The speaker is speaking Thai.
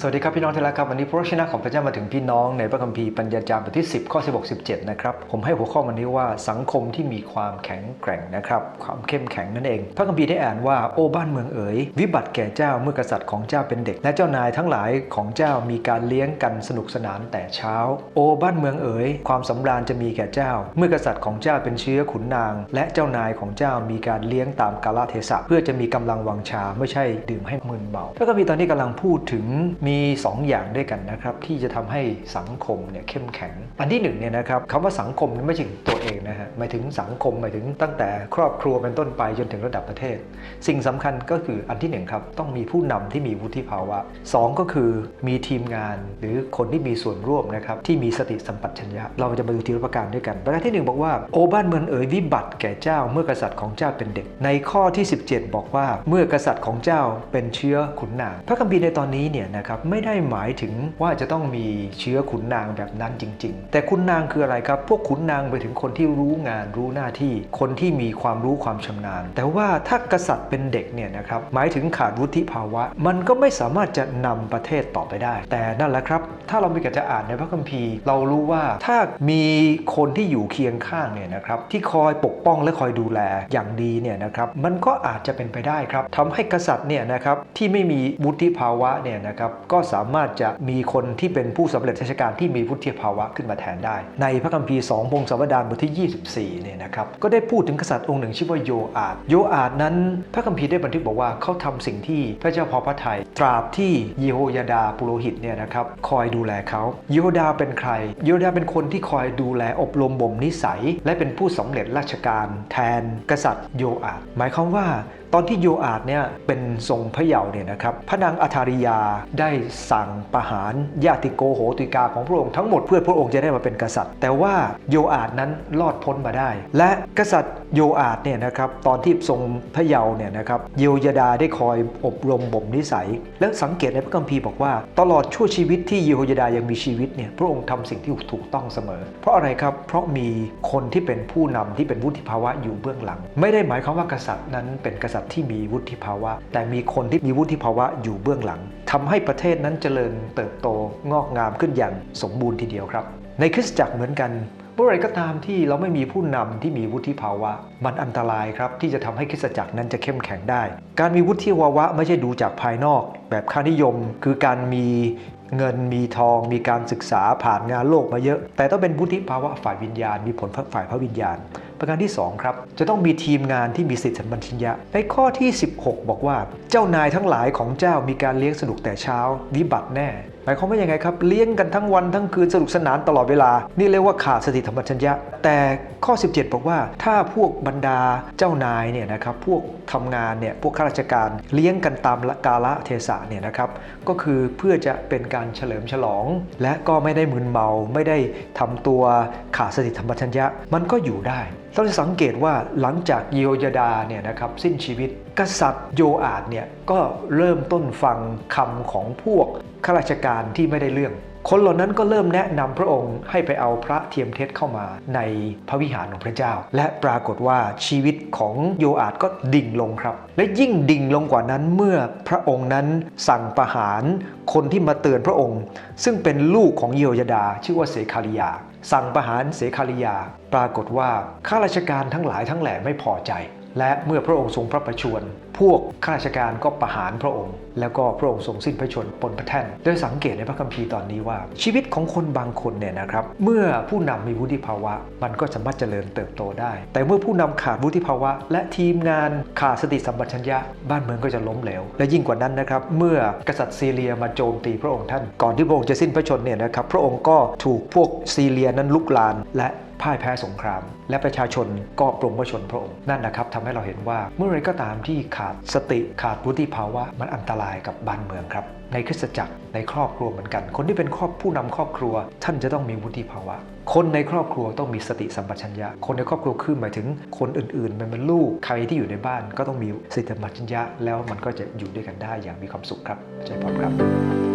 สวัสดีครับพี่น้องที่รักครับวันนี้พระวจนะของพระเจ้ามาถึงพี่น้องในพระคัมภีร์ปัญญาจารย์บทที่ 10 ข้อ 16 17 นะครับ ผมให้หัวข้อวันนี้ว่าสังคมที่มีความแข็งแกร่งนะครับ ความเข้มแข็งนั่นเอง พระคัมภีร์ได้อ่านว่าโอ้บ้านเมืองเอ๋ยวิบัติแก่เจ้าเมื่อกษัตริย์ของเจ้าเป็นเด็ก และเจ้านายทั้งหลายของเจ้ามีการเลี้ยงกันสนุกสนานแต่เช้า โอ้บ้านเมืองเอ๋ยความสำราญจะมีแก่เจ้า เมื่อกษัตริย์ของเจ้าเป็นเชื้อขุนนาง และเจ้านายของเจ้ามีการเลี้ยงตามกาลเทศะเพื่อจะมีกำลังวังชาไม่ใช่ดื่มให้มึนเมาพระคัมภีร์ตอนนี้กำลังพูดถึงมี 2 อย่างด้วยกันนะครับ ที่จะทำให้สังคมเนี่ยเข้มแข็ง อันที่หนึ่งเนี่ยนะครับคำว่าสังคมไม่ใช่ถึงตัวเองนะฮะหมายถึงสังคมหมายถึงตั้งแต่ครอบครัวเป็นต้นไปจนถึงระดับประเทศ สิ่งสำคัญก็คืออันที่หนึ่งครับต้องมีผู้นำที่มีวุฒิภาวะสองก็คือมีทีมงานหรือคนที่มีส่วนร่วมนะครับที่มีสติสัมปชัญญะเราจะมาดูทีละประการด้วยกัน ประการที่หนึ่งบอกว่าโอบ้านเมืองเอ๋ยวิบัติแก่เจ้าเมื่อกษัตริย์ของเจ้าเป็นเด็ก ในข้อที่ 17 บอกว่าเมื่อกษัตริย์ของเจ้าเป็นเชื้อขุนนางพระคัมภีร์ในตอนนี้เนี่ยนะครับไม่ได้หมายถึงว่าจะต้องมีเชื้อขุนนางแบบนั้นจริง ๆ แต่ขุนนางคืออะไรครับ พวกขุนนางไปถึงคนที่รู้งานรู้หน้าที่ คนที่มีความรู้ความชำนาญ แต่ว่าถ้ากษัตริย์เป็นเด็กเนี่ยนะครับหมายถึงขาดวุฒิภาวะ มันก็ไม่สามารถจะนำประเทศต่อไปได้ แต่นั่นแหละครับ ถ้าเรามีกิจจะอ่านในพระคัมภีร์ เรารู้ว่าถ้ามีคนที่อยู่เคียงข้างเนี่ยนะครับที่คอยปกป้องและคอยดูแลอย่างดีเนี่ยนะครับมันก็อาจจะเป็นไปได้ครับทำให้กษัตริย์เนี่ยนะครับที่ไม่มีวุฒิภาวะเนี่ยนะครับก็สามารถจะมีคนที่เป็นผู้สำเร็จราชการที่มีวุฒิภาวะขึ้นมาแทนได้ ในพระคัมภีร์2พงศาวดารบทที่ 24เนี่ยนะครับก็ได้พูดถึงกษัตริย์องค์หนึ่งชื่อว่าโยอาดโยอาดนั้น พระคัมภีร์ได้บันทึกบอกว่าเขาทำสิ่งที่พระเจ้าพอพระทัยตราบที่เยโฮยาดาปุโรหิตเนี่ยนะครับคอยดูแลเขาเยโฮดาเป็นใครเยโฮดาเป็นคนที่คอยดูแลอบรมบ่มนิสัย และเป็นผู้สำเร็จราชการแทนกษัตริย์โยอาดหมายความว่าตอนที่โยอาดเนี่ยเป็นทรงพระเยาว์เนี่ยนะครับพระนางอัธาริยาได้สั่งประหารญาติโกโหติกาของพระองค์ทั้งหมดเพื่อพระองค์จะได้มาเป็นกษัตริย์ แต่ว่าโยอาดนั้นรอดพ้นมาได้ และกษัตริย์โยอาดเนี่ยนะครับตอนที่ทรงพระเยาว์เนี่ยนะครับเยโยดาได้คอยอบรมบ่มนิสัย และสังเกตในพระคัมภีร์บอกว่า ตลอดชั่วชีวิตที่เยโฮยดายังมีชีวิตเนี่ยพระองค์ทำสิ่งที่ถูกต้องเสมอ เพราะอะไรครับเพราะมีคนที่เป็นผู้นำที่เป็นวุฒิภาวะอยู่เบื้องหลัง ไม่ได้หมายความว่ากษัตริย์นั้นเป็นกษัตริย์ที่มีวุฒิภาวะ แต่มีคนที่มีวุฒิภาวะอยู่เบื้องหลังทำให้ประเทศนั้นเจริญเติบโตงอกงามขึ้นอย่างสมบูรณ์ทีเดียวครับ ในคริสตจักรเหมือนกันเมื่อไรก็ตามที่เราไม่มีผู้นำที่มีวุฒิภาวะ มันอันตรายครับ ที่จะทำให้คริสตจักรนั้นจะเข้มแข็งได้ การมีวุฒิภาวะไม่ใช่ดูจากภายนอก แบบค่านิยม คือการมีเงินมีทอง มีการศึกษาผ่านงานโลกมาเยอะ แต่ต้องเป็นวุฒิภาวะฝ่ายวิญญาณ มีผลฝ่ายพระวิญญาณ ประการที่ 2 ครับ จะต้องมีทีมงานที่มีสิทธิสัมปชัญญะ ในข้อที่ 16 บอกว่า เจ้านายทั้งหลายของเจ้ามีการเลี้ยงสนุกแต่เช้า วิบัติแน่หมายความว่ายังไงครับ เลี้ยงกันทั้งวันทั้งคืนสนุกสนานตลอดเวลา นี่เรียกว่าขาดสติธรรมชัญญะ แต่ข้อ 17 บอกว่าถ้าพวกบรรดาเจ้านายเนี่ยนะครับพวกทำงานเนี่ยพวกข้าราชการเลี้ยงกันตามกาละเทศะเนี่ยนะครับก็คือเพื่อจะเป็นการเฉลิมฉลอง และก็ไม่ได้มึนเมาไม่ได้ทำตัวขาดสติธรรมชัญญะ มันก็อยู่ได้เราจะสังเกตว่าหลังจากโยยดาเนี่ยนะครับสิ้นชีวิต กษัตริย์โยอาดเนี่ยก็เริ่มต้นฟังคำของพวกข้าราชการที่ไม่ได้เรื่อง คนเหล่านั้นก็เริ่มแนะนำพระองค์ให้ไปเอาพระเทียมเท็จเข้ามาในพระวิหารของพระเจ้า และปรากฏว่าชีวิตของโยอาดก็ดิ่งลงครับ และยิ่งดิ่งลงกว่านั้นเมื่อพระองค์นั้นสั่งประหารคนที่มาเตือนพระองค์ ซึ่งเป็นลูกของเยโยยดา ชื่อว่าเสคาริยา สั่งประหารเสคาริยา ปรากฏว่าข้าราชการทั้งหลายทั้งแหล่ไม่พอใจ และเมื่อพระองค์ทรงพระประชวรพวกข้าราชการก็ประหารพระองค์ แล้วก็พระองค์ทรงสิ้นพระชนม์บนพระแท่นโดยสังเกตในพระคัมภีร์ตอนนี้ว่า ชีวิตของคนบางคนเนี่ยนะครับ เมื่อผู้นำมีวุฒิภาวะ มันก็สามารถเจริญเติบโตได้ แต่เมื่อผู้นำขาดวุฒิภาวะ และทีมงานขาดสติสัมปชัญญะบ้านเมืองก็จะล้มเหลว และยิ่งกว่านั้นนะครับ เมื่อกษัตริย์ซีเรียมาโจมตีพระองค์ท่าน ก่อนที่พระองค์จะสิ้นพระชนม์เนี่ยนะครับ พระองค์ก็ถูกพวกซีเรียนั้นลุกลานและ พ่ายแพ้สงคราม และประชาชนก็ปรงพระชนพระองค์นั่นนะครับทำให้เราเห็นว่าเมื่อไรก็ตามที่ขาดสติขาดวุฒิภาวะมันอันตรายกับบ้านเมืองครับ ในคริสตจักรในครอบครัวเหมือนกัน คนที่เป็นครอบผู้นำครอบครัว ท่านจะต้องมีวุฒิภาวะ คนในครอบครัวต้องมีสติสัมปชัญญะ คนในครอบครัวคือหมายถึงคนอื่นๆ มันเป็นลูกใครที่อยู่ในบ้านก็ต้องมีสติสัมปชัญญะ แล้วมันก็จะอยู่ด้วยกันได้อย่างมีความสุขครับใจพร้อมครับ